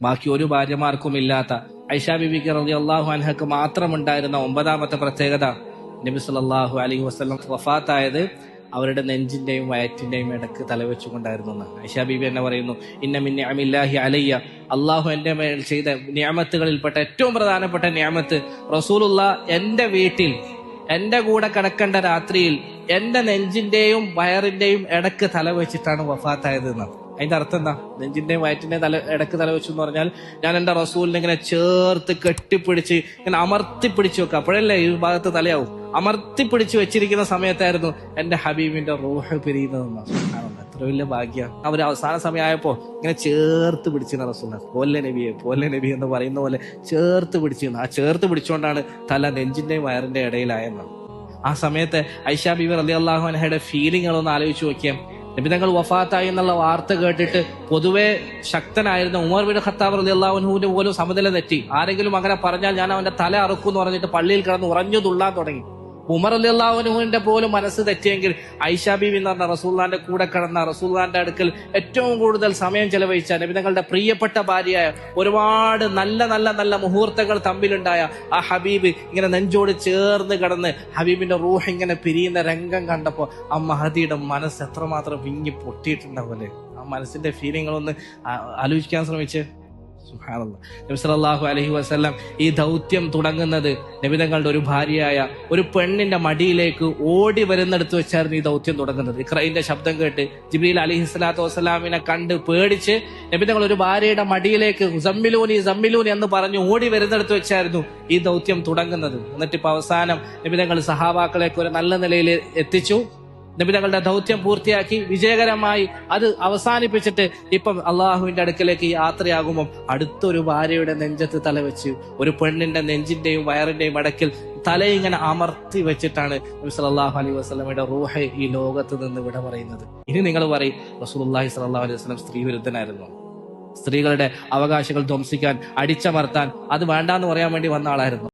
ബാക്കി ഒരു ഭാര്യമാർക്കും ഇല്ലാത്ത ഐഷ ബിബിക്ക് റബി അള്ളാഹു അൻഹക്ക് മാത്രമുണ്ടായിരുന്ന ഒമ്പതാമത്തെ പ്രത്യേകത നബി സല്ലല്ലാഹു അലൈഹി വസ്ലം വഫാത്തായത് അവരുടെ നെഞ്ചിന്റെയും വയറ്റിന്റെയും ഇടയ്ക്ക് തലവെച്ചുകൊണ്ടായിരുന്നു എന്ന് ഐഷാ ബീബി എന്നെ പറയുന്നു ഇന്ന മിൻ നിഅമില്ലാഹി അലയ്യ. അള്ളാഹു എന്റെ മേൽ ചെയ്ത നിയമത്തുകളിൽപ്പെട്ട ഏറ്റവും പ്രധാനപ്പെട്ട നിയമത്ത് റസൂലുള്ള എന്റെ വീട്ടിൽ എന്റെ കൂടെ കിടക്കേണ്ട രാത്രിയിൽ എന്റെ നെഞ്ചിന്റെയും വയറിന്റെയും ഇടയ്ക്ക് തലവെച്ചിട്ടാണ് വഫാത്തായത് എന്നാണ്. അതിന്റെ അർത്ഥം എന്താ? നെഞ്ചിന്റെയും വയറ്റിന്റെയും തല ഇടയ്ക്ക് തല വെച്ചു എന്ന് പറഞ്ഞാൽ ഞാൻ എന്റെ റസൂലിനെ ഇങ്ങനെ ചേർത്ത് കെട്ടിപ്പിടിച്ച് ഇങ്ങനെ അമർത്തി പിടിച്ചു വെക്കുക അപ്പോഴല്ലേ ഈ ഭാഗത്ത് തലയാവും. അമർത്തി പിടിച്ചു വെച്ചിരിക്കുന്ന സമയത്തായിരുന്നു എന്റെ ഹബീബിന്റെ റൂഹ് പിരിയുന്നതെന്ന് എത്ര വലിയ ഭാഗ്യ. അവർ അവസാന സമയമായപ്പോ ഇങ്ങനെ ചേർത്ത് പിടിച്ചിരുന്ന റസൂല പോലെ നബിയെ പോലെ നബി എന്ന് പറയുന്ന പോലെ ചേർത്ത് പിടിച്ചിരുന്നു. ആ ചേർത്ത് പിടിച്ചുകൊണ്ടാണ് തല നെഞ്ചിന്റെയും വയറിന്റെ ഇടയിലായെന്ന്. ആ സമയത്ത് ഐഷാ ബിബി അലി അള്ളാഹു അനഹയുടെ ഫീലിങ്ങുകളൊന്ന് ആലോചിച്ച് നോക്കിയാൽ നബി തങ്ങൾ വഫാത്തായി എന്നുള്ള വാർത്ത കേട്ടിട്ട് പൊതുവെ ശക്തനായിരുന്ന ഉമർ ബിൻ ഖത്താബ് റലി അള്ളാഹുനുവിന്റെ പോലും സമനില തെറ്റി. ആരെങ്കിലും അങ്ങനെ പറഞ്ഞാൽ ഞാൻ അവന്റെ തല അറുക്കും എന്ന് പറഞ്ഞിട്ട് പള്ളിയിൽ കിടന്ന് ഉറഞ്ഞു തുള്ളാൻ തുടങ്ങി. ഉമർ അലി അള്ളാഹുനുവിന്റെ പോലും മനസ്സ് തെറ്റിയെങ്കിൽ ഐഷാ ബീവി എന്ന് പറഞ്ഞ റസൂള്ളാന്റെ കൂടെ കിടന്ന റസൂള്ളാന്റെ അടുക്കൽ ഏറ്റവും കൂടുതൽ സമയം ചെലവഴിച്ച നബിതങ്ങളുടെ പ്രിയപ്പെട്ട ഭാര്യയായ ഒരുപാട് നല്ല നല്ല നല്ല മുഹൂർത്തങ്ങൾ തമ്മിലുണ്ടായ ആ ഹബീബ് ഇങ്ങനെ നെഞ്ചോട് ചേർന്ന് കിടന്ന് ഹബീബിന്റെ റൂഹ് ഇങ്ങനെ പിരിയുന്ന രംഗം കണ്ടപ്പോ ആ മഹദിയുടെ മനസ്സ് എത്രമാത്രം വിങ്ങി പൊട്ടിയിട്ടുണ്ടാവല്ലേ ആ മനസ്സിന്റെ ഫീലിങ്ങളൊന്ന് ആലോചിക്കാൻ ശ്രമിച്ച്. സുബ്ഹാനല്ലാഹ്. അലഹി വസല്ലം ഈ ദൗത്യം തുടങ്ങുന്നത് നബിതങ്ങളുടെ ഒരു ഭാര്യയായ ഒരു പെണ്ണിന്റെ മടിയിലേക്ക് ഓടി വരുന്നിടത്ത് വെച്ചായിരുന്നു ഈ ദൗത്യം തുടങ്ങുന്നത്. ഇക്രൈന്റെ ശബ്ദം കേട്ട് ജിബ്രീൽ അലഹി സ്വലാത്തു വസ്സലാമിനെ കണ്ട് പേടിച്ച് നബിതങ്ങൾ ഒരു ഭാര്യയുടെ മടിയിലേക്ക് സമ്മിലൂനി സമ്മിലൂനി എന്ന് പറഞ്ഞു ഓടി വരുന്നിടത്ത് വെച്ചായിരുന്നു ഈ ദൗത്യം തുടങ്ങുന്നത്. എന്നിട്ട് ഇപ്പൊ അവസാനം നബിതങ്ങൾ സഹാബാക്കളെയൊക്കെ ഒരു നല്ല നിലയിൽ എത്തിച്ചു. നബി തങ്ങളുടെ ദൗത്യം പൂർത്തിയാക്കി വിജയകരമായി അത് അവസാനിപ്പിച്ചിട്ട് ഇപ്പം അള്ളാഹുവിന്റെ അടുക്കലേക്ക് യാത്രയാകുമ്പോൾ അടുത്തൊരു ഭാര്യയുടെ നെഞ്ചത്ത് തല വെച്ച് ഒരു പെണ്ണിന്റെ നെഞ്ചിന്റെയും വയറിന്റെയും ഇടയ്ക്കിൽ തല ഇങ്ങനെ അമർത്തി വെച്ചിട്ടാണ് നബി സല്ലല്ലാഹു അലൈഹി വസല്ലമയുടെ റൂഹ ഈ ലോകത്ത് നിന്ന് വിട പറയുന്നത്. ഇനി നിങ്ങൾ പറയും റസൂലുള്ളാഹി സ്വല്ലല്ലാഹു അലൈഹി വസ്ലം സ്ത്രീ വിരുദ്ധനായിരുന്നു സ്ത്രീകളുടെ അവകാശങ്ങൾ ധ്വംസിക്കാൻ അടിച്ചമർത്താൻ അത് വേണ്ടാന്ന് പറയാൻ വേണ്ടി വന്ന ആളായിരുന്നു.